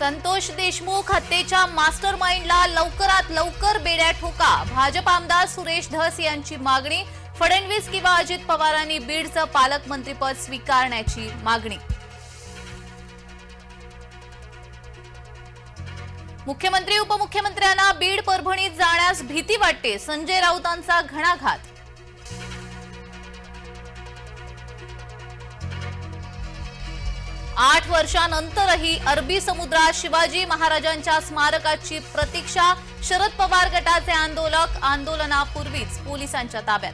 संतोष देशमुख हत्येच्या मास्टर माइंडला लवकरात लवकर बेड्या ठोका. भाजप आमदार सुरेश धस यांची मागणी फडणवीस किंवा अजित पवारांनी बीडचं पालकमंत्रीपद स्वीकारण्याची मागणी. मुख्यमंत्री उपमुख्यमंत्र्यांना बीड परभणीत जाण्यास भीती वाटते. संजय राऊतांचा घणाघात वर्षानंतरही अरबी समुद्रात शिवाजी महाराजांच्या स्मारकाची प्रतीक्षा शरद पवार गटाचे आंदोलक आंदोलनापूर्वीच पोलिसांच्या ताब्यात.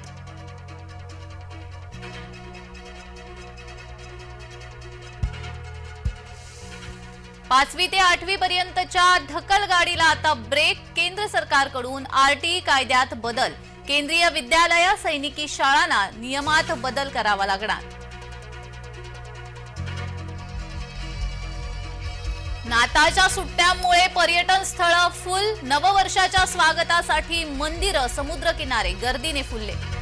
पाचवी ते आठवी पर्यंतच्या ढकल गाडीला आता ब्रेक केंद्र सरकारकडून आरटीई कायद्यात बदल. केंद्रीय विद्यालय सैनिकी शाळांना नियमात बदल करावा लागणार. नाताळच्या सुट्ट्यामुळे पर्यटन स्थळ फुल. नववर्षाच्या स्वागतासाठी मंदिरं समुद्रकिनारे गर्दीने फुलले.